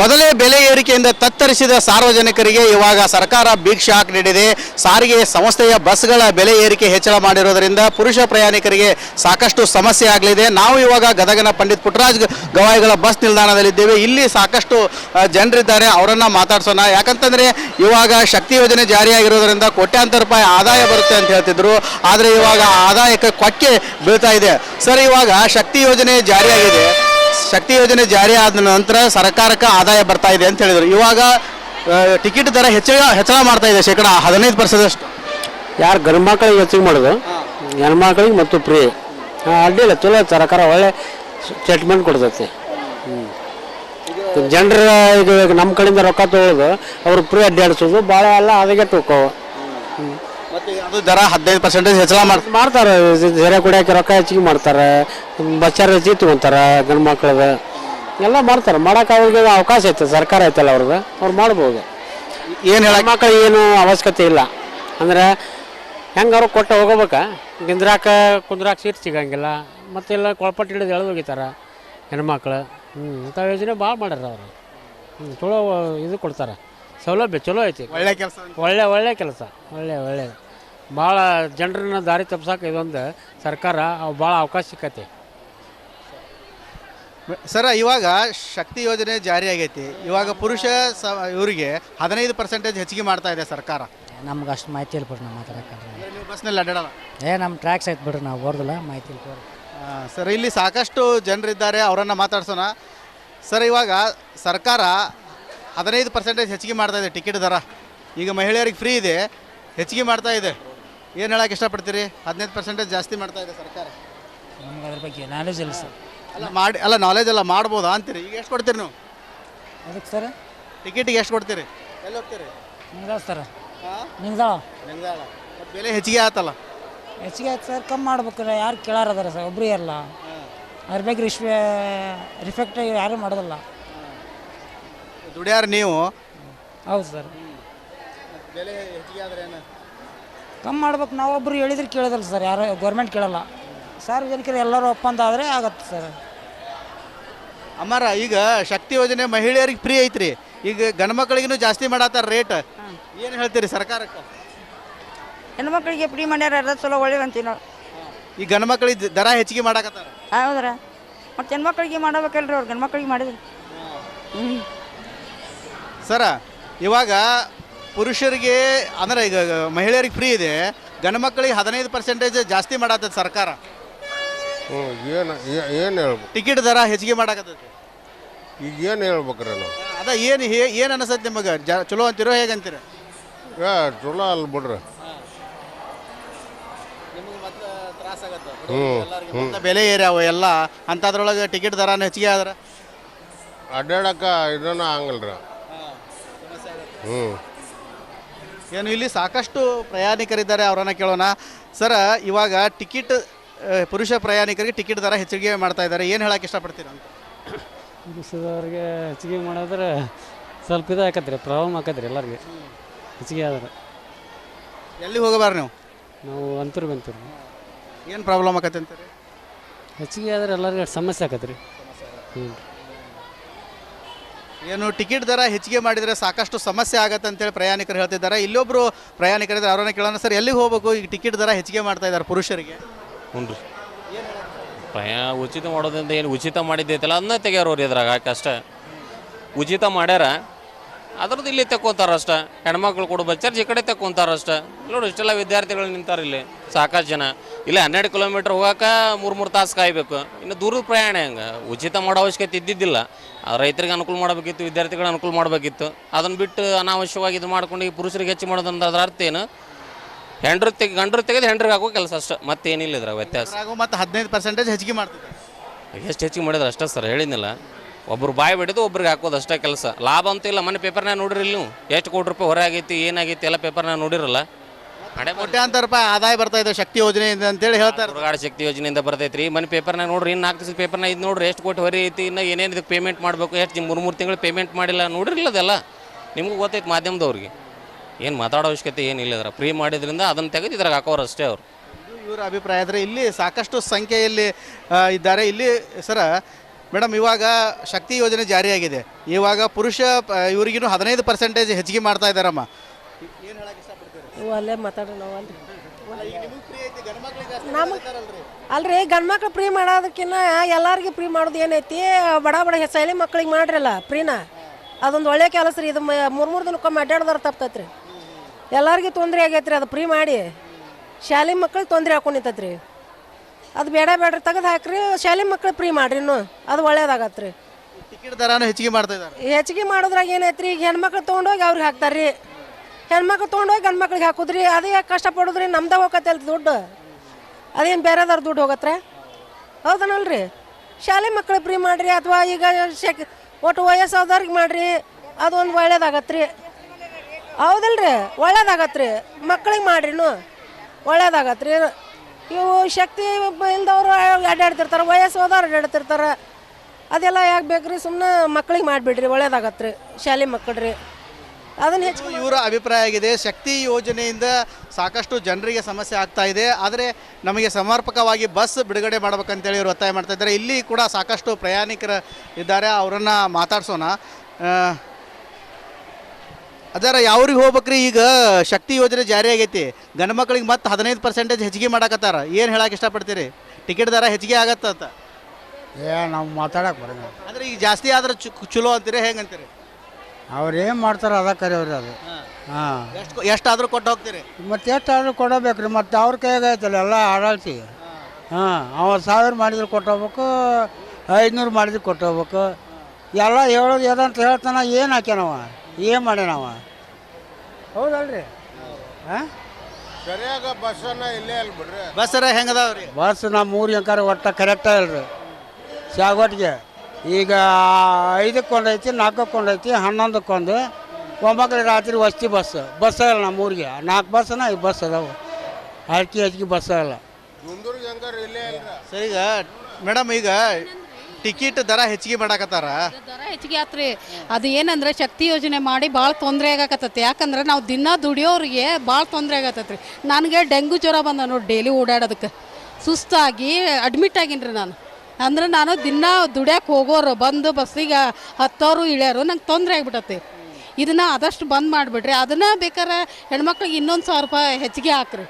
ಮೊದಲೇ ಬೆಲೆ ಏರಿಕೆಯಿಂದ ತತ್ತರಿಸಿದ ಸಾರ್ವಜನಿಕರಿಗೆ ಇವಾಗ ಸರ್ಕಾರ ಬಿಗ್ ಶಾಕ್ ನೀಡಿದೆ. ಸಾರಿಗೆ ಸಂಸ್ಥೆಯ ಬಸ್ಗಳ ಬೆಲೆ ಏರಿಕೆ ಹೆಚ್ಚಳ ಮಾಡಿರೋದರಿಂದ ಪುರುಷ ಪ್ರಯಾಣಿಕರಿಗೆ ಸಾಕಷ್ಟು ಸಮಸ್ಯೆ ಆಗಲಿದೆ. ನಾವು ಇವಾಗ ಗದಗನ ಪಂಡಿತ್ ಪುಟ್ಟರಾಜ್ ಗವಾಯಿಗಳ ಬಸ್ ನಿಲ್ದಾಣದಲ್ಲಿದ್ದೇವೆ. ಇಲ್ಲಿ ಸಾಕಷ್ಟು ಜನರಿದ್ದಾರೆ. ಅವರನ್ನು ಮಾತಾಡ್ಸೋಣ. ಯಾಕಂತಂದರೆ ಇವಾಗ ಶಕ್ತಿ ಯೋಜನೆ ಜಾರಿಯಾಗಿರೋದ್ರಿಂದ ಕೋಟ್ಯಾಂತರ ರೂಪಾಯಿ ಆದಾಯ ಬರುತ್ತೆ ಅಂತ ಹೇಳ್ತಿದ್ರು. ಆದರೆ ಇವಾಗ ಆದಾಯಕ್ಕೆ ಕೊಕ್ಕೆ ಬೀಳ್ತಾ ಇದೆ. ಸರ್, ಇವಾಗ ಶಕ್ತಿ ಯೋಜನೆ ಜಾರಿಯಾಗಿದೆ. ಶಕ್ತಿ ಯೋಜನೆ ಜಾರಿ ಆದ ನಂತರ ಸರ್ಕಾರಕ್ಕೆ ಆದಾಯ ಬರ್ತಾ ಇದೆ ಅಂತ ಹೇಳಿದ್ರು. ಇವಾಗ ಟಿಕೆಟ್ ದರ ಹೆಚ್ಚಳ ಹೆಚ್ಚಳ ಮಾಡ್ತಾ ಇದೆ ಶೇಕಡ ಹದಿನೈದು ಪರ್ಸೆಂಟಷ್ಟು. ಯಾರು ಗಂಡು ಮಕ್ಕಳಿಗೆ ಹೆಚ್ಚಿಗೆ ಮಾಡೋದು? ಹೆಣ್ಮಕ್ಳಿಗೆ ಮತ್ತು ಫ್ರೀ ಅಡ್ಡಿಲ್ಲ ಚಲೋ ಸರ್ಕಾರ ಒಳ್ಳೆ ಸ್ಟೇಟ್ಮೆಂಟ್ ಕೊಡ್ತೈತಿ. ಜನರ ಇದು ನಮ್ಮ ಕಡೆಯಿಂದ ರೊಕ್ಕ ತೊಗೊಳೋದು ಅವ್ರು ಫ್ರೀ ಅಡ್ಡಾಡಿಸೋದು ಭಾಳ ಎಲ್ಲ ಅದಕ್ಕೆ ತೊಗೋ ಅದು ದರ ಹದಿನೈದು ಪರ್ಸೆಂಟೇಜ್ ಹೆಚ್ಚಳ ಮಾಡ್ತಾರೆ ಮಾಡ್ತಾರೆ ಜರ ಕುಡಿಯೋಕೆ ರೊಕ್ಕ ಹೆಚ್ಚಿಗೆ ಮಾಡ್ತಾರೆ ಬಚ್ಚಾರ ಹೆಚ್ಚಿಗೆ ತೊಗೊಂತಾರೆ ಗಂಡು ಮಕ್ಳದ ಎಲ್ಲ ಮಾಡ್ತಾರೆ ಮಾಡೋಕೆ ಅವ್ರಿಗೆ ಅವಕಾಶ ಐತೆ ಸರ್ಕಾರ ಐತಲ್ಲ ಅವ್ರದ್ದು ಅವ್ರು ಮಾಡ್ಬೋದು. ಏನು ಹೇಳ ಮಕ್ಕಳು ಏನು ಅವಶ್ಯಕತೆ ಇಲ್ಲ. ಅಂದ್ರೆ ಹೆಂಗೆ ಅವ್ರು ಕೊಟ್ಟು ಹೋಗೋಬೇಕ? ಗಿಂದ್ರಾಕ ಕುಂದ್ರಾಕ ಸೀಟ್ ಸಿಗಂಗಿಲ್ಲ. ಮತ್ತೆಲ್ಲ ಕೊಳಪಟ್ಟು ಹಿಡಿದು ಎಳೆದು ಹೋಗಿತಾರೆ ಹೆಣ್ಮಕ್ಳು. ಹ್ಞೂ ಇಂಥ ಯೋಜನೆ ಭಾಳ ಮಾಡ್ಯಾರ ಅವರು. ಹ್ಞೂ ಚಲೋ ಇದು ಕೊಡ್ತಾರೆ. ಸೌಲಭ್ಯ ಚಲೋ ಐತಿ. ಒಳ್ಳೆ ಕೆಲಸ. ಒಳ್ಳೆ ಒಳ್ಳೆ ಕೆಲಸ. ಒಳ್ಳೆ ಒಳ್ಳೆ. ಭಾಳ ಜನರನ್ನ ದಾರಿ ತಪ್ಸಕ್ಕೆ ಇದೊಂದು ಸರ್ಕಾರ ಅವು ಭಾಳ ಅವಕಾಶ ಸಿಕ್ಕೈತಿ ಸರ ಇವಾಗ ಶಕ್ತಿ ಯೋಜನೆ ಜಾರಿ ಆಗೈತಿ. ಇವಾಗ ಪುರುಷ ಸ ಇವರಿಗೆ ಹದಿನೈದು ಪರ್ಸೆಂಟೇಜ್ ಹೆಚ್ಚಿಗೆ ಮಾಡ್ತಾ ಇದೆ ಸರ್ಕಾರ. ನಮ್ಗೆ ಅಷ್ಟು ಮಾಹಿತಿ ಇಲ್ಬಿಡ್ರಿ ನಾವು ಮಾತಾಡೋಕೆ ನೀವು ಬಸ್ನಲ್ಲಿ ಅಡ್ಡಾಡಲ್ಲ ಏ ನಮ್ಮ ಟ್ರ್ಯಾಕ್ಸ್ ಆಯ್ತು ಬಿಡ್ರಿ ನಾವು ಓದಲ್ಲ ಮಾಹಿತಿ ಇಲ್ಬಿಡ್ರಿ ಸರ್ ಇಲ್ಲಿ ಸಾಕಷ್ಟು ಜನರಿದ್ದಾರೆ ಅವರನ್ನು ಮಾತಾಡ್ಸೋಣ. ಸರ್ ಇವಾಗ ಸರ್ಕಾರ ಹದಿನೈದು ಪರ್ಸೆಂಟೇಜ್ ಹೆಚ್ಚಿಗೆ ಮಾಡ್ತಾ ಇದೆ ಟಿಕೆಟ್ ದರ. ಈಗ ಮಹಿಳೆಯರಿಗೆ ಫ್ರೀ ಇದೆ ಹೆಚ್ಚಿಗೆ ಮಾಡ್ತಾ ಇದೆ. ಏನು ಹೇಳಕ್ಕೆ ಇಷ್ಟಪಡ್ತೀರಿ? ಹದಿನೈದು ಪರ್ಸೆಂಟೇಜ್ ಜಾಸ್ತಿ ಮಾಡ್ತಾ ಇದೆ ಸರ್ಕಾರ. ನಮ್ಗೆ ಅದ್ರ ಬಗ್ಗೆ ನಾಲೆಜ್ ಇಲ್ಲ ಸರ್. ಅಲ್ಲ ಮಾಡಿ ಅಲ್ಲ ನಾಲೆಜ್ ಎಲ್ಲ ಮಾಡ್ಬೋದಾ ಅಂತೀರಿ? ಈಗ ಎಷ್ಟು ಕೊಡ್ತೀರಿ ನೀವು? ಅದಕ್ಕೆ ಸರ್? ಟಿಕೆಟಿಗೆ ಎಷ್ಟು ಕೊಡ್ತೀರಿ? ಎಲ್ಲಿ ಹೋಗ್ತೀರಿ? ನಿಮ್ದಾಳ ಸರ್. ಹಾಂ? ನಿಮ್ದಾಳ ನಿಮ್ದಾಳ ಮತ್ತು ಬೆಲೆ ಹೆಚ್ಚಿಗೆ ಆಯ್ತಲ್ಲ ಹೆಚ್ಚಿಗೆ ಆಯ್ತು ಸರ್ ಕಮ್ಮಿ ಮಾಡ್ಬೇಕು. ಯಾರು ಕೇಳಾರ ಅದಾರ ಸರ್? ಒಬ್ರು ಇರಲ್ಲ. ಅದ್ರ ಬಗ್ಗೆ ರಿಶ್ ರಿಫೆಕ್ಟ್ ಯಾರೂ ಮಾಡೋದಿಲ್ಲ. ದುಡಿಯಾರ ನೀವು? ಹೌದು ಸರ್. ಬೆಲೆ ಹೆಚ್ಚಿಗೆ ಆದ್ರೆ ಏನು? ಕಮ್ಮಿ ಮಾಡ್ಬೇಕು ನಾವೊಬ್ಬರು ಹೇಳಿದ್ರೆ ಕೇಳೋದಿಲ್ಲ ಸರ್ ಯಾರು ಗೌರ್ಮೆಂಟ್ ಕೇಳಲ್ಲ. ಸಾರ್ವಜನಿಕರು ಎಲ್ಲರೂ ಒಪ್ಪಂದ ಆದರೆ ಆಗತ್ತೆ ಸರ್. ಅಮ್ಮಾರ ಈಗ ಶಕ್ತಿ ಯೋಜನೆ ಮಹಿಳೆಯರಿಗೆ ಫ್ರೀ ಐತ್ರಿ. ಈಗ ಗಂಡು ಮಕ್ಕಳಿಗೂ ಜಾಸ್ತಿ ಮಾಡತ್ತಾರ ರೇಟ್ ಏನು ಹೇಳ್ತೀರಿ ಸರ್ಕಾರಕ್ಕೆ? ಹೆಣ್ಮಕ್ಳಿಗೆ ಫ್ರೀ ಮಾಡ್ಯಾರ ಎಲ್ಲ ಚಲೋ ಒಳ್ಳೇದಂತೀವಿ ನಾವು. ಈ ಗಂಡು ಮಕ್ಕಳಿಗೆ ದರ ಹೆಚ್ಚಿಗೆ ಮಾಡಕತ್ತಾರ? ಹೌದ್ರ? ಮತ್ತು ಹೆಣ್ಮಕ್ಳಿಗೆ ಮಾಡಬೇಕಲ್ರಿ ಅವ್ರು ಗಂಡ್ಮಕ್ಳಿಗೆ ಮಾಡಿದ್ರಿ. ಸರ ಇವಾಗ ಪುರುಷರಿಗೆ ಅಂದರೆ ಈಗ ಮಹಿಳೆಯರಿಗೆ ಫ್ರೀ ಇದೆ ಗಂಡು ಮಕ್ಕಳಿಗೆ ಹದಿನೈದು ಪರ್ಸೆಂಟೇಜ್ ಜಾಸ್ತಿ ಮಾಡತ್ತದ ಸರ್ಕಾರ. ಹ್ಞೂ ಏನು ಏನು ಹೇಳ್ಬೇಕು? ಟಿಕೆಟ್ ದರ ಹೆಚ್ಚಿಗೆ ಮಾಡಕತ್ತೈತಿ. ಈಗ ಏನು ಹೇಳ್ಬೇಕ್ರಿ ನಾವು? ಅದ ಏನು ಹೇ ಏನು ಅನಿಸತ್ತೆ ನಿಮಗೆ? ಜ ಚಲೋ ಅಂತೀರೋ ಹೇಗಂತೀರ ಏ ಚಲೋ ಅಲ್ಲ ಬಿಡ್ರಿ. ಹ್ಞೂ ಮತ್ತೆ ಬೆಲೆ ಏರ್ಯಾವ ಎಲ್ಲ ಅಂಥದ್ರೊಳಗೆ ಟಿಕೆಟ್ ದರ ಹೆಚ್ಚಿಗೆ ಆದ್ರೆ? ಅಡ್ಡಾಡಕ್ಕೆ ಇದನ್ನ ಆಗಲ್ಲ ರೀ ಹ್ಞೂ. ಏನು ಇಲ್ಲಿ ಸಾಕಷ್ಟು ಪ್ರಯಾಣಿಕರಿದ್ದಾರೆ ಅವರನ್ನ ಕೇಳೋಣ. ಸರ ಇವಾಗ ಟಿಕೆಟ್ ಪುರುಷ ಪ್ರಯಾಣಿಕರಿಗೆ ಟಿಕೆಟ್ ದರ ಹೆಚ್ಚಿಗೆ ಮಾಡ್ತಾ ಇದ್ದಾರೆ. ಏನು ಹೇಳಕ್ಕೆ ಇಷ್ಟಪಡ್ತೀರ ಅಂತ? ಪುರುಷದವ್ರಿಗೆ ಹೆಚ್ಚಿಗೆ ಮಾಡಿದ್ರೆ ಸ್ವಲ್ಪ ಇದು ಹಾಕತ್ರಿ ಪ್ರಾಬ್ಲಮ್ ಹಾಕತ್ರಿ ಎಲ್ಲರಿಗೆ. ಹೆಚ್ಚಿಗೆ ಆದ್ರೆ. ಎಲ್ಲಿ ಹೋಗಬಾರ ನೀವು? ನಾವು ಅಂತೂರು ಬಂತೀವಿ ಏನು ಪ್ರಾಬ್ಲಮ್ ಆಕತ್ತೆ ಅಂತೀರಿ? ಹೆಚ್ಚಿಗೆ ಆದ್ರೆ ಎಲ್ಲರಿಗೆ ಸಮಸ್ಯೆ ಆಕತ್ರಿ. ಹ್ಞೂ ಏನು ಟಿಕೆಟ್ ದರ ಹೆಚ್ಚಿಗೆ ಮಾಡಿದರೆ ಸಾಕಷ್ಟು ಸಮಸ್ಯೆ ಆಗತ್ತೆ ಅಂತೇಳಿ ಪ್ರಯಾಣಿಕರು ಹೇಳ್ತಿದ್ದಾರೆ. ಇಲ್ಲೊಬ್ರು ಪ್ರಯಾಣಿಕರಿದ್ದಾರೆ ಅವರನ್ನ ಕೇಳೋಣ ಸರ್ ಎಲ್ಲಿಗೆ ಹೋಗಬೇಕು? ಈಗ ಟಿಕೆಟ್ ದರ ಹೆಚ್ಚಿಗೆ ಮಾಡ್ತಾ ಇದ್ದಾರೆ ಪುರುಷರಿಗೆ. ಹ್ಞೂ ರೀ. ಪ್ರಯಾಣ ಉಚಿತ ಮಾಡೋದ್ರಿಂದ ಏನು ಉಚಿತ ಮಾಡಿದ್ದೈತಲ್ಲ ಅದನ್ನ ತೆಗ್ಯಾರ ಅವ್ರು ಇದ್ರಾಗ ಅಷ್ಟೇ. ಉಚಿತ ಮಾಡ್ಯಾರ ಅದ್ರದ್ದು ಇಲ್ಲಿ ತಕ್ಕೊಂತಾರಷ್ಟ. ಹೆಣ್ಮಕ್ಳು ಕೂಡ ಬಚ್ಚಾರ್ಜ್ ಈ ಕಡೆ ತಕ್ಕೊಂತಾರ ಅಷ್ಟೇ ನೋಡಿ ಇಷ್ಟೆಲ್ಲ ವಿದ್ಯಾರ್ಥಿಗಳು ನಿಂತಾರ ಇಲ್ಲಿ. ಸಾಕಷ್ಟು ಜನ. ಇಲ್ಲಿ ಹನ್ನೆರಡು ಕಿಲೋಮೀಟ್ರ್ ಹೋಗಕ್ಕೆ ಮೂರು ಮೂರು ತಾಸು ಕಾಯ್ಬೇಕು. ಇನ್ನು ದೂರದ ಪ್ರಯಾಣ ಹೆಂಗೆ? ಉಚಿತ ಮಾಡೋ ಅವಶ್ಯಕತೆ ಇದ್ದಿದ್ದಿಲ್ಲ. ರೈತರಿಗೆ ಅನುಕೂಲ ಮಾಡಬೇಕಿತ್ತು ವಿದ್ಯಾರ್ಥಿಗಳಿಗೆ ಅನುಕೂಲ ಮಾಡಬೇಕಿತ್ತು. ಅದನ್ನು ಬಿಟ್ಟು ಅನಾವಶ್ಯವಾಗಿ ಇದು ಮಾಡ್ಕೊಂಡು ಈ ಪುರುಷರಿಗೆ ಹೆಚ್ಚು ಮಾಡೋದಂದ್ರೆ ಅದರ ಅರ್ಥ ಏನು? ಹೆಂಡ್ರ ತೆಗೆ ಗಂಡ್ರು ತೆಗೆದು ಹೆಂಡ್ರಿಗೆ ಹಾಕೋ ಕೆಲಸ ಅಷ್ಟೇ. ಮತ್ತೇನಿಲ್ಲ ಇದ್ರ ವ್ಯತ್ಯಾಸ. ಮತ್ತು ಮತ್ತೆ ಹದಿನೈದು ಪರ್ಸೆಂಟೇಜ್ ಹೆಚ್ಚಿಗೆ ಮಾಡ್ತಿದ್ದಾರೆ. ಎಷ್ಟು ಹೆಚ್ಚಿಗೆ ಮಾಡಿದ್ರೆ ಅಷ್ಟೇ ಸರ್ ಹೇಳಿದ್ನಲ್ಲ. ಒಬ್ರು ಬಾಯಿ ಬಿಡೋದು ಒಬ್ರಿಗೆ ಹಾಕೋದು ಅಷ್ಟೇ ಕೆಲಸ. ಲಾಭ ಅಂತ ಇಲ್ಲ ಮನೆ ಪೇಪರ್ನಾಗ ನೋಡಿರಿ ನೀವು. ಎಷ್ಟು ಕೋಟಿ ರೂಪಾಯಿ ಹೊರ ಆಗೈತಿ ಏನಾಗೈತಿ ಎಲ್ಲ ಪೇಪರ್ನಾಗ ನೋಡಿರಲ್ಲ. ಹಣೆ ಕೋಟ್ಯಾಂತರ ರೂಪಾಯಿ ಆದಾಯ ಬರ್ತಾ ಇದೆ ಶಕ್ತಿ ಯೋಜನೆಯಿಂದ ಅಂತೇಳಿ ಹೇಳ್ತಾರೆ ಮುರುಗಾಡ ಶಕ್ತಿ ಯೋಜನೆಯಿಂದ ಬರ್ತೈತ್ರಿ. ಮನೆ ಪೇಪರ್ನಾಗ ನೋಡ್ರಿ ಇನ್ನು ನಾಲ್ಕು ದಿವಸ ಪೇಪರ್ನಾಗ ಇದು ನೋಡ್ರಿ ಎಷ್ಟು ಕೋಟಿ ಹೊರ ಐತಿ ಇನ್ನು ಏನೇನು ಇದಕ್ಕೆ ಪೇಮೆಂಟ್ ಮಾಡಬೇಕು ಎಷ್ಟು ಮೂರು ಮೂರು ತಿಂಗಳು ಪೇಮೆಂಟ್ ಮಾಡಿಲ್ಲ ನೋಡಿರಲ್ಲ ಅದೆಲ್ಲ. ನಿಮ್ಗೆ ಗೊತ್ತೈತೆ ಮಾಧ್ಯಮದವ್ರಿಗೆ. ಏನು ಮಾತಾಡೋ ಅವಶ್ಯಕತೆ ಏನಿಲ್ಲ ಇದ್ರ ಫ್ರೀ ಮಾಡಿದ್ರಿಂದ ಅದನ್ನು ತೆಗೆದು ಇದ್ರಾಗ ಹಾಕೋರು ಅಷ್ಟೇ ಅವ್ರು. ಇವರ ಅಭಿಪ್ರಾಯ ಆದರೆ ಇಲ್ಲಿ ಸಾಕಷ್ಟು ಸಂಖ್ಯೆಯಲ್ಲಿ ಆ, ಇದ್ದಾರೆ. ಇಲ್ಲಿ ಸರ ಮೇಡಮ್ ಇವಾಗ ಶಕ್ತಿ ಯೋಜನೆ ಜಾರಿಯಾಗಿದೆ. ಇವಾಗ ಪುರುಷ ಇವ್ರಿಗಿನ್ನೂ ಹದಿನೈದು ಪರ್ಸೆಂಟೇಜ್ ಹೆಚ್ಚಿಗೆ ಮಾಡ್ತಾ ಇದ್ದಾರಮ್ಮ. ಏನು ಹೇಳಕ್ಕೆ ಅಲ್ಲೇ ಮಾತಾಡೋಣ ಅಲ್ರಿ ಗಂಡ್. ಅಲ್ರಿ ಮಕ್ಳು ಫ್ರೀ ಮಾಡೋದಕ್ಕಿಂತ ಎಲ್ಲರಿಗೂ ಫ್ರೀ ಮಾಡೋದು ಏನೈತಿ ಬಡ ಬಡ ಸೈಲಿ ಮಕ್ಳಿಗೆ ಮಾಡ್ರಲ್ಲ ಫ್ರೀನ ಅದೊಂದು ಒಳ್ಳೆ ಕೆಲಸ ರೀ ಇದು ಮೂರು ಮೂರು ದಿನಕ್ಕೊಮ್ಮೆ ಅಡ್ಡಾಡ್ದಾರ ತಪ್ತೈತ್ರಿ. ಎಲ್ಲರಿಗೂ ತೊಂದರೆ ಆಗೈತ್ರಿ ಅದು ಫ್ರೀ ಮಾಡಿ. ಶಾಲೆ ಮಕ್ಳಿಗೆ ತೊಂದರೆ ಹಾಕೊಂಡಿತ್ತೈತ್ರಿ ಅದು ಬೇಡ ಬೇಡ್ರಿ ತೆಗೆದು ಹಾಕ್ರಿ ಶಾಲೆ ಮಕ್ಳು ಫ್ರೀ ಮಾಡ್ರಿ ಇನ್ನು. ಅದು ಒಳ್ಳೇದಾಗತ್ತೆ ರೀ ಟಿಕೆಟ್ ದರಾನು ಹೆಚ್ಚಿಗೆ ಮಾಡ್ತಾ ಇದ್ದಾರೆ. ಹೆಚ್ಚಿಗೆ ಮಾಡೋದ್ರಾಗ ಏನೈತ್ರಿ ಈಗ ಹೆಣ್ಮಕ್ಳು ತೊಗೊಂಡೋಗಿ ಅವ್ರಿಗೆ ಹಾಕ್ತಾರ್ರಿ. ಹೆಣ್ಮಕ್ಳು ತೊಗೊಂಡೋಗಿ ಗಂಡು ಮಕ್ಳಿಗೆ ಹಾಕುದ್ರಿ ಅದೇ ಯಾಕೆ ಕಷ್ಟಪಡೋದ್ರಿ ನಮ್ದಾಗ ಹೋಗತ್ತಲ್ಲ ದುಡ್ಡು. ಅದೇನು ಬೇರೆದವ್ರ ದುಡ್ಡು ಹೋಗತ್ರೆ? ಹೌದನಲ್ರಿ? ಶಾಲೆ ಮಕ್ಳು ಫ್ರೀ ಮಾಡ್ರಿ ಅಥವಾ ಈಗ ಶೆಕ್ ಒಟ್ಟು ವಯಸ್ಸಾದವ್ರಿಗೆ ಮಾಡಿರಿ ಅದೊಂದು ಒಳ್ಳೇದಾಗತ್ರಿ. ಹೌದಲ್ರಿ? ರೀ ಮಕ್ಳಿಗೆ ಮಾಡ್ರಿನು ಒಳ್ಳೇದಾಗತ್ರಿ. ಇವು ಶಕ್ತಿ ಇಲ್ದವರು ಅಡ್ಡಾಡ್ತಿರ್ತಾರೆ ವಯಸ್ಸು ಹೋದವ್ರು ಅಡ್ಡಾಡ್ತಿರ್ತಾರೆ. ಅದೆಲ್ಲ ಯಾಕೆ ಬೇಕ್ರಿ? ಸುಮ್ಮನೆ ಮಕ್ಳಿಗೆ ಮಾಡಿಬಿಡ್ರಿ, ಒಳ್ಳೇದಾಗತ್ರಿ, ಶಾಲೆ ಮಕ್ಕಳ್ರಿ. ಅದನ್ನು ಹೆಚ್ಚು ಇವರ ಅಭಿಪ್ರಾಯ ಆಗಿದೆ. ಶಕ್ತಿ ಯೋಜನೆಯಿಂದ ಸಾಕಷ್ಟು ಜನರಿಗೆ ಸಮಸ್ಯೆ ಆಗ್ತಾ ಇದೆ. ಆದರೆ ನಮಗೆ ಸಮರ್ಪಕವಾಗಿ ಬಸ್ ಬಿಡುಗಡೆ ಮಾಡ್ಬೇಕಂತೇಳಿ ಇವರು ಒತ್ತಾಯ ಮಾಡ್ತಾ ಇದ್ದಾರೆ. ಇಲ್ಲಿ ಕೂಡ ಸಾಕಷ್ಟು ಪ್ರಯಾಣಿಕರು ಇದ್ದಾರೆ. ಅವರನ್ನು ಮಾತಾಡ್ಸೋಣ. ಅದರ ಯಾವ್ರಿಗೆ ಹೋಗ್ಬೇಕ್ರಿ? ಈಗ ಶಕ್ತಿ ಯೋಜನೆ ಜಾರಿ ಆಗೈತಿ. ಗಂಡು ಮಕ್ಳಿಗೆ ಮತ್ತೆ ಹದಿನೈದು ಪರ್ಸೆಂಟೇಜ್ ಹೆಚ್ಚಿಗೆ ಮಾಡಾಕತ್ತಾರ. ಏನು ಹೇಳಕ್ಕೆ ಇಷ್ಟಪಡ್ತೀರಿ? ಟಿಕೆಟ್ ದರ ಹೆಚ್ಚಿಗೆ ಆಗತ್ತ ಏ ನಾವು ಮಾತಾಡಕ್ಕೆ ಬರೋಣ ಅಂದ್ರೆ ಈಗ ಜಾಸ್ತಿ ಆದ್ರೆ ಚು ಚಲೋ ಅಂತೀರಿ? ಹೆಂಗಂತೀರಿ ಅವ್ರು ಏನು ಮಾಡ್ತಾರೆ ಅದ ಕರೆಯವ್ರಿ ಅದು. ಹಾಂ. ಎಷ್ಟು ಎಷ್ಟಾದರೂ ಕೊಟ್ಟು ಹೋಗ್ತೀರಿ? ಮತ್ತೆ ಎಷ್ಟಾದ್ರೂ ಕೊಡಬೇಕ್ರಿ ಮತ್ತು ಅವ್ರ ಕೈಗೆ ಐತಲ್ಲ ಎಲ್ಲ ಆಡಳ್ತಿ. ಹಾಂ. ಅವ ಸಾವಿರ ಮಾಡಿದ್ರೆ ಕೊಟ್ಟೋಗ್ಬೇಕು ಐದುನೂರು ಮಾಡಿದ್ರೆ ಕೊಟ್ಟೋಗ್ಬೇಕು ಎಲ್ಲ ಹೇಳೋದು ಏನಂತ ಹೇಳ್ತಾನ ಏನು ಹಾಕ್ಯಾನವ? ಏನು ಮಾಡ್ಯಾನವ ಹೌದಲ್ರಿ. ಹಾಂ? ಸರಿಯಾಗ ಬಸ್ಸನ್ನ ಇಲ್ಲೇ ಅಲ್ಲಿ ಬಿಡ್ರಿ. ಬಸ್ಸರ ಹೆಂಗದಾವ್ರಿ ಬಸ್ ನಮ್ಮ ಊರು ಹೆಂಗಾರ ಒಟ್ಟು ಕರೆಕ್ಟ ಇಲ್ರಿ ಶಾಗೋಟ್ಗೆ. ಈಗ ಐದಕ್ಕೊಂದು ಐತಿ ನಾಲ್ಕಕ್ಕೊಂದು ಐತಿ ಹನ್ನೊಂದಕ್ಕೊಂದು ಒಂಬತ್ತು ರಾತ್ರಿ ವಸ್ತಿ ಬಸ್ ಬಸ್ ಇಲ್ಲ ನಮ್ಮ ಊರಿಗೆ. ನಾಲ್ಕು ಬಸ್ನ ಐದು ಬಸ್ ಅದಾವೆ. ಹಲ್ಕಿ ಹಚ್ಕಿ ಬಸ್ ಇಲ್ಲ ಹೆಂಗಾರ ಇಲ್ಲೇ ಸರ್ ಈಗ ಮೇಡಮ್ ಈಗ ಟಿಕೆಟ್ ದರ ಹೆಚ್ಚಿಗೆ ಮಾಡಾಕತ್ತಾರ? ದರ ಹೆಚ್ಚಿಗೆ ಆತ್ರಿ. ಅದು ಏನಂದ್ರೆ ಶಕ್ತಿ ಯೋಜನೆ ಮಾಡಿ ಭಾಳ ತೊಂದರೆ ಆಗಕತ್ತೈತಿ. ಯಾಕಂದ್ರೆ ನಾವು ದಿನ ದುಡಿಯೋರಿಗೆ ಭಾಳ ತೊಂದರೆ ಆಗತ್ತೈತಿ ನನಗೆ ಡೆಂಗು ಜ್ವರ ಬಂದ ನೋಡಿ ಡೈಲಿ ಓಡಾಡೋದಕ್ಕೆ. ಸುಸ್ತಾಗಿ ಅಡ್ಮಿಟ್ ಆಗೀನಿ ನಾನು. ಅಂದ್ರೆ ನಾನು ದಿನ ದುಡ್ಯಾಕೆ ಹೋಗೋರು, ಬಂದು ಬಸ್ಸಿಗೆ ಹತ್ತೋರು, ಇಳಿಯೋರು ನಂಗೆ ತೊಂದರೆ ಆಗ್ಬಿಟ್ಟತಿ ಇದನ್ನ ಆದಷ್ಟು ಬಂದ್ ಮಾಡಿಬಿಡ್ರಿ. ಅದನ್ನ ಬೇಕಾದ್ರೆ ಹೆಣ್ಮಕ್ಳಿಗೆ ಇನ್ನೊಂದು ಸಾವಿರ ರೂಪಾಯಿ ಹೆಚ್ಚಿಗೆ ಹಾಕ್ರಿ.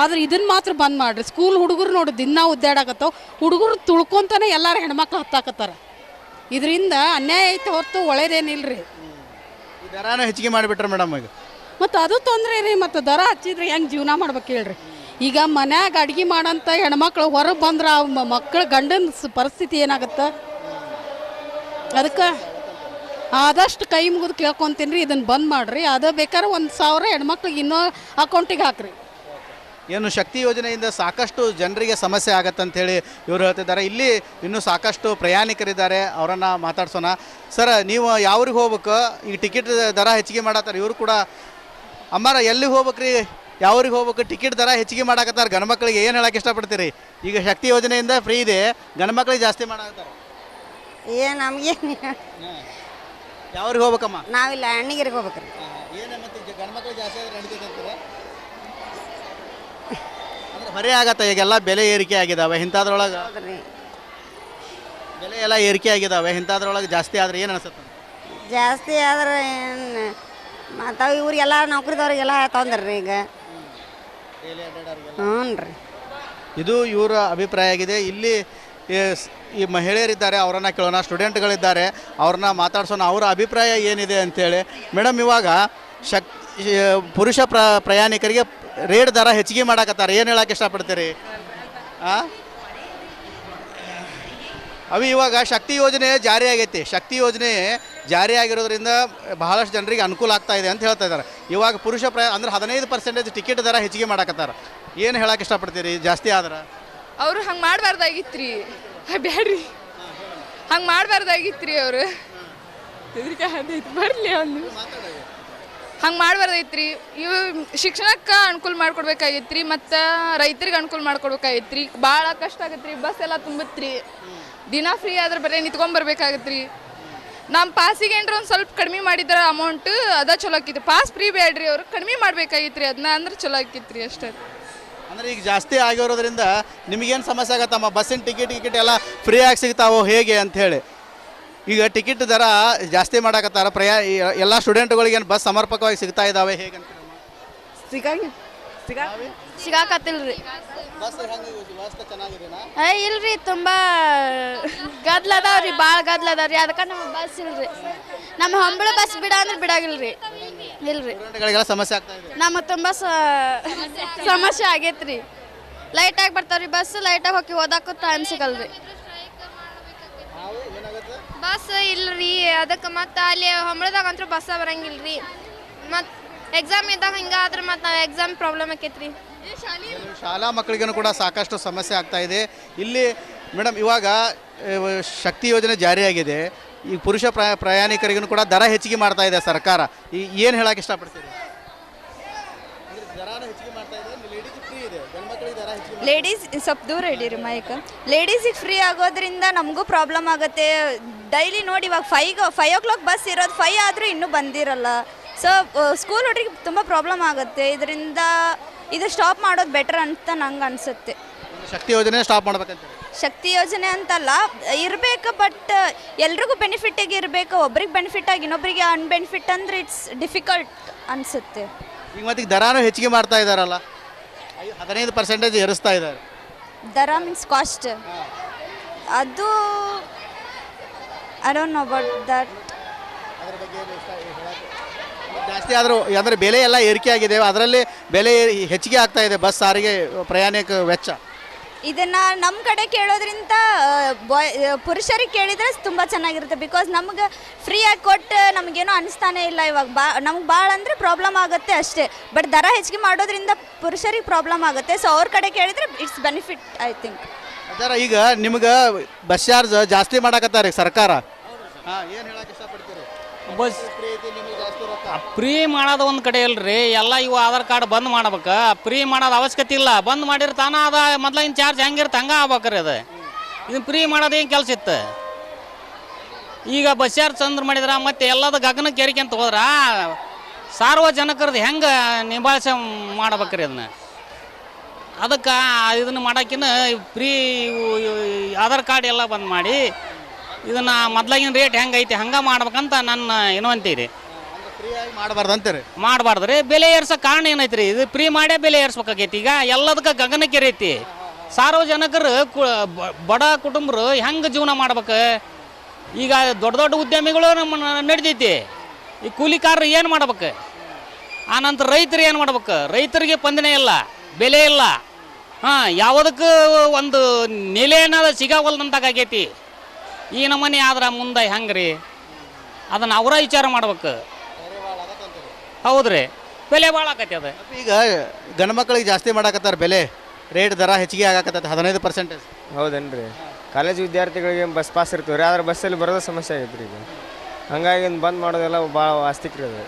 ಆದ್ರೆ ಇದನ್ನ ಮಾತ್ರ ಬಂದ್ ಮಾಡ್ರಿ. ಸ್ಕೂಲ್ ಹುಡುಗರು ನೋಡಿ ದಿನ ಉದ್ದಾಡಕತ್ತಾವ ಹುಡುಗರು ತುಳ್ಕೊಂತಾನೆ ಎಲ್ಲಾರು ಹೆಣ್ಮಕ್ಳು ಹತ್ತಾಕತ್ತಾರ ಇದರಿಂದ ಅನ್ಯಾಯ ಐತೆ ಹೊರತು ಒಳ್ಳೇದೇನಿಲ್ರಿ. ರೀ ದರಾನು ಹೆಚ್ಚಿಗೆ ಮಾಡಿಬಿಟ್ರೆ ಮೇಡಮ್ ಈಗ? ಮತ್ತು ಅದು ತೊಂದರೆ ರೀ ಮತ್ತು ದರ ಹಚ್ಚಿದ್ರೆ ಹೆಂಗೆ ಜೀವನ ಮಾಡ್ಬೇಕು ಹೇಳ್ರಿ. ಈಗ ಮನ್ಯಾಗ ಅಡ್ಗೆ ಮಾಡಂತ ಹೆಣ್ಮಕ್ಳು ಹೊರಗೆ ಬಂದ್ರೆ ಮಕ್ಕಳು ಗಂಡನ ಪರಿಸ್ಥಿತಿ ಏನಾಗುತ್ತೆ? ಅದಕ್ಕೆ ಆದಷ್ಟು ಕೈ ಮುಗಿದು ಕೇಳ್ಕೊತೀನಿ ರೀ ಇದನ್ನ ಬಂದ್ ಮಾಡಿರಿ. ಅದು ಬೇಕಾದ್ರೆ ಒಂದು ಸಾವಿರ ಹೆಣ್ಮಕ್ಳಿಗೆ ಇನ್ನೂ ಅಕೌಂಟಿಗೆ ಹಾಕ್ರಿ. ಏನು ಶಕ್ತಿ ಯೋಜನೆಯಿಂದ ಸಾಕಷ್ಟು ಜನರಿಗೆ ಸಮಸ್ಯೆ ಆಗತ್ತಂತ ಹೇಳಿ ಇವರು ಹೇಳ್ತಿದ್ದಾರೆ. ಇಲ್ಲಿ ಇನ್ನೂ ಸಾಕಷ್ಟು ಪ್ರಯಾಣಿಕರಿದ್ದಾರೆ ಅವರನ್ನು ಮಾತಾಡ್ಸೋಣ. ಸರ್ ನೀವು ಯಾವ್ರಿಗೆ ಹೋಗ್ಬೇಕು? ಈ ಟಿಕೆಟ್ ದರ ಹೆಚ್ಚಿಗೆ ಮಾಡತ್ತಾರೆ ಇವರು ಕೂಡ. ಅಮ್ಮಾರ ಎಲ್ಲಿಗೆ ಹೋಗ್ಬೇಕ್ರಿ? ಯಾವ್ರಿಗೆ ಹೋಗ್ಬೇಕು? ಟಿಕೆಟ್ ದರ ಹೆಚ್ಚಿಗೆ ಮಾಡಾಕತ್ತಾರೆ ಗಣಮಕ್ಕಳಿಗೆ ಮಕ್ಕಳಿಗೆ ಏನು ಹೇಳಕ್ಕೆ ಇಷ್ಟಪಡ್ತೀರಿ? ಈಗ ಶಕ್ತಿ ಯೋಜನೆಯಿಂದ ಫ್ರೀ ಇದೆ ಗಣಮಕ್ಕಳಿಗೆ ಮಕ್ಕಳಿಗೆ ಜಾಸ್ತಿ ಮಾಡಾಕತ್ತಾರೆ. ಏ ನಮಗೇನು ಯಾವ್ರಿಗೆ ಹೋಗ್ಬೇಕಮ್ಮ? ನಾವಿಲ್ಲ ಅಣ್ಣಿಗಿರಿಗೆ ಹೋಗ್ಬೇಕ್ರಿ. ಏನು ಮತ್ತೆ ಜಾಸ್ತಿ ಆದರೆ ಜಾಸ್ತಿ ಆದ್ರೆ ನಡೀತೈತೆ ಅಂತೀರಾ? ಅಂದ್ರೆ ಹೊರೆ ಆಗತ್ತೆ ಈಗೆಲ್ಲ ಬೆಲೆ ಏರಿಕೆ ಆಗಿದಾವೆ. ಇಂಥದ್ರೊಳಗೆ ಹೌದ್ರಿ. ಬೆಲೆ ಎಲ್ಲ ಏರಿಕೆ ಆಗಿದಾವೆ. ಇಂಥದ್ರೊಳಗೆ ಜಾಸ್ತಿ ಆದ್ರೆ ಏನು ಅನ್ಸುತ್ತೆ? ಜಾಸ್ತಿ ಆದ್ರೆ ಏನು ಮತ್ತು ಇವ್ರಿಗೆಲ್ಲ ನೌಕರಿದವ್ರಿಗೆಲ್ಲ ತೊಂದ್ರೆ ರೀ ಈಗ ಹ್ಞೂ ರೀ ಇದು ಇವರ ಅಭಿಪ್ರಾಯ ಆಗಿದೆ. ಇಲ್ಲಿ ಈ ಸ್- ಈ ಮಹಿಳೆಯರಿದ್ದಾರೆ ಅವರನ್ನ ಕೇಳೋಣ. ಸ್ಟೂಡೆಂಟ್ಗಳಿದ್ದಾರೆ ಅವ್ರನ್ನ ಮಾತಾಡ್ಸೋಣ. ಅವರ ಅಭಿಪ್ರಾಯ ಏನಿದೆ ಅಂತೇಳಿ. ಮೇಡಮ್ ಇವಾಗ ಶಕ್ ಈ ಪುರುಷ ಪ್ರ ಪ್ರಯಾಣಿಕರಿಗೆ ರೇಟ್ ದರ ಹೆಚ್ಚಿಗೆ ಮಾಡಾಕತ್ತಾರ. ಏನು ಹೇಳಕ್ಕೆ ಇಷ್ಟಪಡ್ತೀರಿ? ಅವು ಅವಿ ಇವಾಗ ಶಕ್ತಿ ಯೋಜನೆ ಜಾರಿ ಆಗೈತಿ. ಶಕ್ತಿ ಯೋಜನೆ ಜಾರಿ ಆಗಿರೋದ್ರಿಂದ ಬಹಳಷ್ಟು ಜನರಿಗೆ ಅನುಕೂಲ ಆಗ್ತಾ ಇದೆ ಅಂತ ಹೇಳ್ತಾ ಇದ್ದಾರೆ ಇವಾಗ ಪುರುಷ ಪ್ರ ಅಂದ್ರೆ ಹದಿನೈದು ಪರ್ಸೆಂಟೇಜ್ ಟಿಕೆಟ್ ದರ ಹೆಚ್ಚಿಗೆ ಮಾಡಾಕತ್ತಾರ. ಏನು ಹೇಳಕ್ಕೆ ಇಷ್ಟಪಡ್ತೀರಿ? ಜಾಸ್ತಿ ಆದ್ರೆ? ಅವರು ಹಂಗೆ ಮಾಡಬಾರ್ದಾಗಿತ್ರಿ. ಬ್ಯಾಡ್ರಿ. ಹಂಗೆ ಮಾಡಬಾರ್ದಾಗಿತ್ರಿ ಅವರು. ಬರ್ಲಿ ಆದೈತಿ ಬರಲಿ ಅವನು. ಹಂಗೆ ಮಾಡಬಾರ್ದೈತ್ರಿ. ಇವು ಶಿಕ್ಷಣಕ್ಕೆ ಅನುಕೂಲ ಮಾಡ್ಕೊಡ್ಬೇಕಾಗಿತ್ರಿ, ಮತ್ತು ರೈತರಿಗೆ ಅನುಕೂಲ ರೀ ಭಾಳ ಕಷ್ಟ ಆಗತ್ರಿ, ಬಸ್ ಎಲ್ಲ ತುಂಬತ್ರಿ. ದಿನ ಫ್ರೀ ಆದ್ರೆ ಬರೀ ನಿಂತ್ಕೊಂಬರ್ಬೇಕಾಗತ್ರಿ ನಮ್ಮ ಪಾಸಿಗೆ ಏನ್ರ ಒಂದು ಸ್ವಲ್ಪ ಕಡಿಮೆ ಮಾಡಿದ್ರೆ ಅಮೌಂಟ್ ಅದ ಚಲೋ ಆಕಿತ್ತು ಪಾಸ್ ಫ್ರೀ ಬೇಡ್ರಿ ಅವ್ರು, ಕಡಿಮೆ ಮಾಡ್ಬೇಕಾಗಿತ್ರಿ ಅದನ್ನ ಅಂದ್ರೆ ಚಲೋ ಆಕಿತ್ರಿ ಅಷ್ಟೇ. ಅಂದ್ರೆ ಈಗ ಜಾಸ್ತಿ ಆಗಿರೋದ್ರಿಂದ ನಿಮಗೇನು ಸಮಸ್ಯೆ ಆಗತ್ತಮ್ಮ? ಬಸ್ಸಿನ ಟಿಕೆಟ್ ಟಿಕೆಟ್ ಎಲ್ಲ ಫ್ರೀ ಆಗಿ ಸಿಗ್ತಾವೋ ಹೇಗೆ ಅಂತ ಹೇಳಿ. ಈಗ ಟಿಕೆಟ್ ದರ ಜಾಸ್ತಿ ಮಾಡಕತ್ತಾರ. ಪ್ರಯಾ ಎಲ್ಲ ಸ್ಟೂಡೆಂಟ್ಗಳಿಗೆ ಏನು ಬಸ್ ಸಮರ್ಪಕವಾಗಿ ಸಿಗ್ತಾ ಇದ್ದಾವೆ ಹೇಗೆ ಅಂತ ಸಿಗಂಗ ಸಿಗಾಕತ್ತಿಲ್ರಿ. ಏ ಇಲ್ರಿ ತುಂಬಾ ಗದ್ಲ ಅದಾವ್ರಿ ಭಾಳ ಗದ್ಲ ಅದಾವ್ರಿ. ಅದಕ್ಕೆ ನಮ್ಮ ಬಸ್ ಇಲ್ರಿ. ನಮ್ಮ ಹಂಬಳ ಬಸ್ ಬಿಡ ಅಂದ್ರೆ ಬಿಡಾಗಿಲ್ರಿ. ಇಲ್ರಿ. ಸಮಸ್ಯೆ ಆಗ್ತಾ ಇದೆ. ನಮಗೆ ತುಂಬ ಸಮಸ್ಯೆ ಆಗೈತ್ರಿ. ಲೈಟಾಗಿ ಬರ್ತಾವ್ರಿ ಬಸ್ ಲೈಟಾಗಿ ಹೋಗಿ ಓದಕ್ಕೂ ಟೈಮ್ ಸಿಗಲ್ರಿ. ಬಸ್ ಇಲ್ರಿ ಅದಕ್ಕೆ ಮತ್ತೆ ಅಲ್ಲಿ ಹೊಂಬಳದಾಗ ಅಂತೂ ಬಸ್ಸ ಬರಂಗಿಲ್ರಿ. ಮತ್ತು ಎಕ್ಸಾಮ್ ಇದ್ದಾಗ ಹಿಂಗಾದ್ರೆ ಮತ್ತು ನಾವು ಎಕ್ಸಾಮ್ ಪ್ರಾಬ್ಲಮ್ ಆಕೈತ್ರಿ. ಶಾಲಾ? ಮಕ್ಕಳಿಗೂ ಕೂಡ ಸಾಕಷ್ಟು ಸಮಸ್ಯೆ ಆಗ್ತಾ ಇದೆ. ಇಲ್ಲಿ ಮೇಡಮ್ ಇವಾಗ ಶಕ್ತಿ ಯೋಜನೆ ಜಾರಿಯಾಗಿದೆ ಈ ಪುರುಷ ಪ್ರಯಾ ಪ್ರಯಾಣಿಕರಿಗೂ ಕೂಡ ದರ ಹೆಚ್ಚಿಗೆ ಮಾಡ್ತಾ ಇದೆ ಸರ್ಕಾರ. ಈ ಏನು ಹೇಳಕ್ಕೆ ಇಷ್ಟಪಡ್ತೀರಿ? ದರಾನ ಹೆಚ್ಚಿಗೆ ಮಾಡ್ತಾ ಇದೆ ಲೇಡೀಸ್ ಫ್ರೀ ಇದೆ. ಗಂಡು ಮಕ್ಕಳಿಗೆ ದರ ಹೆಚ್ಚಿಗೆ ಲೇಡೀಸ್ ಸ್ವಲ್ಪ ದೂರ ಇಡೀರಿ ಮೈಕ್ ಲೇಡೀಸಿಗೆ ಫ್ರೀ ಆಗೋದ್ರಿಂದ ನಮಗೂ ಪ್ರಾಬ್ಲಮ್ ಆಗುತ್ತೆ. ಡೈಲಿ ನೋಡಿ ಇವಾಗ five five o'clock bus ಇರೋದು ಫೈವ್ ಆದರೂ ಇನ್ನೂ ಬಂದಿರಲ್ಲ. ಸೊ ಸ್ಕೂಲ್ ಹುಡುಗರಿಗೆ ತುಂಬ ಪ್ರಾಬ್ಲಮ್ ಆಗುತ್ತೆ. ಇದರಿಂದ ಇದು ಸ್ಟಾಪ್ ಮಾಡೋದು ಬೆಟರ್ ಅಂತ ನಂಗೆ ಅನಿಸುತ್ತೆ. ಶಕ್ತಿ ಯೋಜನೆ ಸ್ಟಾಪ್ ಮಾಡ್ಬೇಕಂತ ಶಕ್ತಿ ಯೋಜನೆ ಅಂತಲ್ಲ ಇರಬೇಕು ಬಟ್ ಎಲ್ರಿಗೂ ಬೆನಿಫಿಟ್ಟಿಗೆ ಇರಬೇಕು. ಒಬ್ರಿಗೆ ಬೆನಿಫಿಟ್ ಆಗಿ ಇನ್ನೊಬ್ರಿಗೆ ಅನ್ಬೆನಿಫಿಟ್ ಅಂದರೆ ಇಟ್ಸ್ ಡಿಫಿಕಲ್ಟ್ ಅನಿಸುತ್ತೆ. ಈಗ ಮತ್ತೆ ದರಾನು ಹೆಚ್ಚಿಗೆ ಮಾಡ್ತಾ ಇದ್ದಾರಲ್ಲ ಹದಿನೈದು ಪರ್ಸೆಂಟೇಜ್ ಏರಿಸ್ತಾ ಇದ್ದಾರೆ ದರ ಮೀನ್ಸ್ ಕಾಸ್ಟ್ ಅದು I don't know but that ಜಾಸ್ತಿ ಆದರೂ ಅಂದರೆ ಬೆಲೆ ಎಲ್ಲ ಏರಿಕೆ ಆಗಿದೆ ಅದರಲ್ಲಿ ಬೆಲೆ ಏರಿ- ಹೆಚ್ಚಿಗೆ ಆಗ್ತಾ ಇದೆ ಬಸ್ ಸಾರಿಗೆ ಪ್ರಯಾಣಿಕ ವೆಚ್ಚ. ಇದನ್ನ ನಮ್ಮ ಕಡೆ ಕೇಳೋದ್ರಿಂದ ಬಾಯ್ ಪುರುಷರಿಗೆ ಕೇಳಿದ್ರೆ ತುಂಬ ಚೆನ್ನಾಗಿರುತ್ತೆ ಬಿಕಾಸ್ ನಮ್ಗೆ ಫ್ರೀಯಾಗಿ ಕೊಟ್ಟು ನಮಗೇನೋ ಅನಿಸ್ತಾನೆ ಇಲ್ಲ ಇವಾಗ. ಬಾ ನಮ್ಗೆ ಭಾಳ ಅಂದರೆ ಪ್ರಾಬ್ಲಮ್ ಆಗುತ್ತೆ ಅಷ್ಟೇ. ಬಟ್ ದರ ಹೆಚ್ಚಿಗೆ ಮಾಡೋದ್ರಿಂದ ಪುರುಷರಿಗೆ ಪ್ರಾಬ್ಲಮ್ ಆಗುತ್ತೆ. ಸೊ ಅವ್ರ ಕಡೆ ಕೇಳಿದರೆ ಇಟ್ಸ್ ಬೆನಿಫಿಟ್ ಐ ಥಿಂಕ್ ಅದರ ಈಗ ನಿಮ್ಗೆ ಬಸ್ ಚಾರ್ಜ್ ಜಾಸ್ತಿ ಮಾಡಕತ್ತಾರೆ ಸರ್ಕಾರ. ಹಾಂ ಏನು ಹೇಳಕ್ಕೆ ಇಷ್ಟಪಡ್ತೀರಿ? ಬಸ್ ಫ್ರೀ ಐತಿ ನಿಮಗೆ ಜಾಸ್ತಿ ರೊಕ್ಕ. ಫ್ರೀ ಮಾಡೋದು ಒಂದು ಕಡೆ ಇಲ್ರಿ. ಎಲ್ಲ ಇವು ಆಧಾರ್ ಕಾರ್ಡ್ ಬಂದ್ ಮಾಡ್ಬೇಕು. ಫ್ರೀ ಮಾಡೋದು ಅವಶ್ಯಕತೆ ಇಲ್ಲ. ಬಂದ್ ಮಾಡಿರ್ ತಾನ ಅದ ಮೊದ್ಲಿನ ಚಾರ್ಜ್ ಹೆಂಗಿರುತ್ತೆ ಹಂಗೆ ಆಗ್ಬೇಕ್ರಿ ಅದು. ಇದು ಫ್ರೀ ಮಾಡೋದು ಏನು ಕೆಲಸ ಇತ್ತು? ಈಗ ಬಸ್ ಚಾರ್ಜ್ ಚಂದ್ರ ಮಾಡಿದ್ರ ಮತ್ತೆ ಎಲ್ಲದ ಗಗನಕ್ಕೆ ಏರಿಕೆಂತ ಹೋದ್ರ ಸಾರ್ವಜನಿಕರದ್ದು ಹೆಂಗೆ ನಿಭಾಯಿಸ ಮಾಡ್ಬೇಕ್ರಿ ಅದನ್ನ ಅದಕ್ಕೆ ಇದನ್ನು ಮಾಡೋಕ್ಕಿಂತ ಫ್ರೀ ಆಧಾರ್ ಕಾರ್ಡ್ ಎಲ್ಲ ಬಂದ್ ಮಾಡಿ ಇದನ್ನು ಮೊದ್ಲಾಗಿನ ರೇಟ್ ಹೆಂಗೈತಿ ಹಂಗೆ ಮಾಡ್ಬೇಕಂತ ನನ್ನ ವಿನಂತಿ ಫ್ರೀಯಾಗಿ ಮಾಡಬಾರ್ದು ಅಂತೀರಿ? ಮಾಡಬಾರ್ದ್ರಿ ಬೆಲೆ ಏರ್ಸೋ ಕಾರಣ ಏನೈತ್ರಿ? ಇದು ಫ್ರೀ ಮಾಡೇ ಬೆಲೆ ಏರ್ಸ್ಬೇಕಾಗೈತಿ. ಈಗ ಎಲ್ಲದಕ್ಕೆ ಗಗನ ಏರೈತಿ ಸಾರ್ವಜನಿಕರು ಕು ಬಡ ಕುಟುಂಬರು ಹೆಂಗೆ ಜೀವನ ಮಾಡ್ಬೇಕು? ಈಗ ದೊಡ್ಡ ದೊಡ್ಡ ಉದ್ಯಮಿಗಳು ನಮ್ಮ ನಡ್ದೈತಿ. ಈ ಕೂಲಿಕಾರರು ಏನು ಮಾಡ್ಬೇಕು? ಆನಂತರ ರೈತರು ಏನು ಮಾಡ್ಬೇಕು? ರೈತರಿಗೆ ಪಂದನೆ ಇಲ್ಲ. ಬೆಲೆ ಇಲ್ಲ. ಹಾಂ ಯಾವುದಕ್ಕೂ ಒಂದು ನೆಲೆ ಅನ್ನೋದು ಸಿಗವಲ್ದಂತಾಗೈತಿ ಈ ನಮ್ಮನೆ ಆದ್ರೆ ಮುಂದೆ ಹೆಂಗ್ರಿ? ಅದನ್ನು ಅವರ ವಿಚಾರ ಮಾಡ್ಬೇಕು. ಹೌದ್ರಿ. ಬೆಲೆ ಭಾಳ ಆಕತಿ ಅದು. ಈಗ ಗಂಡು ಮಕ್ಕಳಿಗೆ ಜಾಸ್ತಿ ಮಾಡಾಕತ್ತಾರೆ ಬೆಲೆ. ರೇಟ್ ದರ ಹೆಚ್ಚಿಗೆ ಆಗಾಕತ್ತೈತೆ ಹದಿನೈದು ಪರ್ಸೆಂಟೇಜ್ ಹೌದೇನ್ರಿ. ಕಾಲೇಜ್ ವಿದ್ಯಾರ್ಥಿಗಳಿಗೆ ಬಸ್ ಪಾಸ್ ಇರ್ತೀವಿ ರೀ ಆದ್ರೆ ಬಸ್ಸಲ್ಲಿ ಬರೋದು ಸಮಸ್ಯೆ ಆಗೈತೆ ರೀ ಈಗ. ಹಂಗಾಗಿ ಇನ್ನು ಬಂದ್ ಮಾಡೋದೆಲ್ಲ ಭಾಳ ಆಸ್ತಿಕ್ ರೀ ಅದು.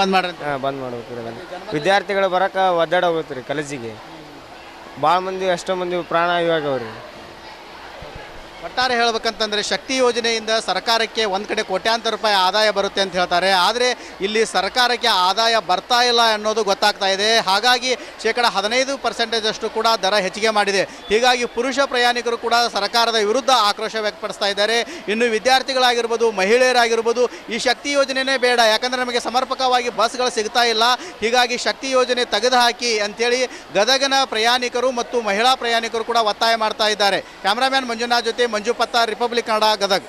ಬಂದ್ ಮಾಡ್ರಿ ಹಾಂ ಬಂದ್ ಮಾಡ್ಬೇಕು ರೀ ಅದನ್ನು. ವಿದ್ಯಾರ್ಥಿಗಳು ಬರೋಕೆ ಒದ್ದಾಡ ಹೋಗುತ್ತೆ ರೀ ಕಾಲೇಜಿಗೆ. ಭಾಳ ಮಂದಿ ಎಷ್ಟೋ ಮಂದಿ ಪ್ರಾಣ ಇವಾಗವ್ರಿ ಒಟ್ಟಾರೆ ಹೇಳಬೇಕಂತಂದರೆ ಶಕ್ತಿ ಯೋಜನೆಯಿಂದ ಸರ್ಕಾರಕ್ಕೆ ಒಂದು ಕಡೆ ಕೋಟ್ಯಾಂತರ ರೂಪಾಯಿ ಆದಾಯ ಬರುತ್ತೆ ಅಂತ ಹೇಳ್ತಾರೆ. ಆದರೆ ಇಲ್ಲಿ ಸರ್ಕಾರಕ್ಕೆ ಆದಾಯ ಬರ್ತಾ ಇಲ್ಲ ಅನ್ನೋದು ಗೊತ್ತಾಗ್ತಾ ಇದೆ. ಹಾಗಾಗಿ ಶೇಕಡ ಹದಿನೈದು ಪರ್ಸೆಂಟೇಜ್ ಅಷ್ಟು ಕೂಡ ದರ ಹೆಚ್ಚಿಗೆ ಮಾಡಿದೆ. ಹೀಗಾಗಿ ಪುರುಷ ಪ್ರಯಾಣಿಕರು ಕೂಡ ಸರ್ಕಾರದ ವಿರುದ್ಧ ಆಕ್ರೋಶ ವ್ಯಕ್ತಪಡಿಸ್ತಾ ಇದ್ದಾರೆ. ಇನ್ನು ವಿದ್ಯಾರ್ಥಿಗಳಾಗಿರ್ಬೋದು, ಮಹಿಳೆಯರಾಗಿರ್ಬೋದು, ಈ ಶಕ್ತಿ ಯೋಜನೆಯೇ ಬೇಡ. ಯಾಕಂದರೆ ನಮಗೆ ಸಮರ್ಪಕವಾಗಿ ಬಸ್ಗಳು ಸಿಗ್ತಾ ಇಲ್ಲ. ಹೀಗಾಗಿ ಶಕ್ತಿ ಯೋಜನೆ ತೆಗೆದುಹಾಕಿ ಅಂಥೇಳಿ ಗದಗನ ಪ್ರಯಾಣಿಕರು ಮತ್ತು ಮಹಿಳಾ ಪ್ರಯಾಣಿಕರು ಕೂಡ ಒತ್ತಾಯ ಮಾಡ್ತಾ ಇದ್ದಾರೆ. ಕ್ಯಾಮ್ರಾಮ್ಯಾನ್ ಮಂಜುನಾಥ್ ಜೊತೆ ಮಂಜು ರಿಪಬ್ಲಿಕ್ ಕನ್ನಡ ಗದಗ್.